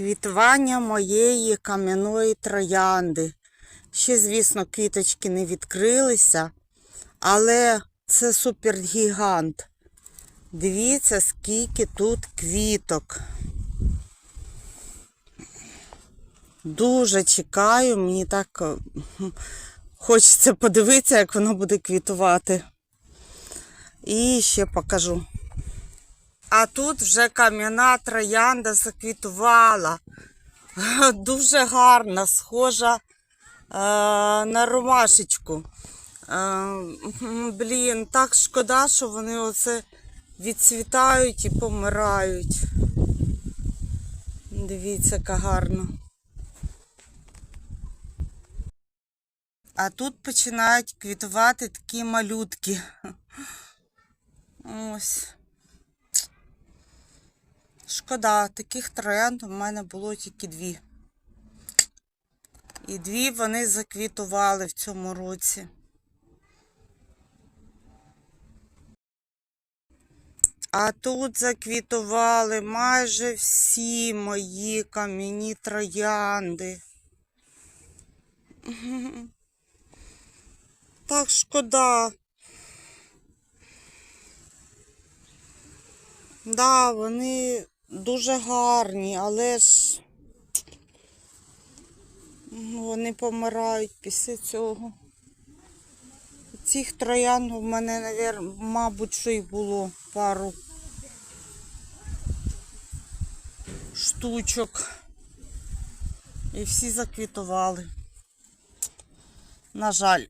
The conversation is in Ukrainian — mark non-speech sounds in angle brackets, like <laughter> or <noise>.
Квітування моєї кам'яної троянди. Ще, звісно, квіточки не відкрилися, але це супергігант. Дивіться, скільки тут квіток. Дуже чекаю, мені так е, хочеться подивитися, як воно буде квітувати. І ще покажу. А тут вже кам'яна троянда заквітувала. <laughs> Дуже гарна, схожа е, на ромашечку. Е, блін, так шкода, що вони оце відцвітають і помирають. Дивіться, яка гарна. А тут починають квітувати такі малютки. <laughs> Ось. Шкода, таких троянд у мене було тільки дві. І дві вони заквітували в цьому році. А тут заквітували майже всі мої кам'яні троянди. <laughs> Так шкода. Да, вони дуже гарні, але ж вони помирають після цього. Цих троян у мене, мабуть, що й було пару штучок. І всі заквітували. На жаль.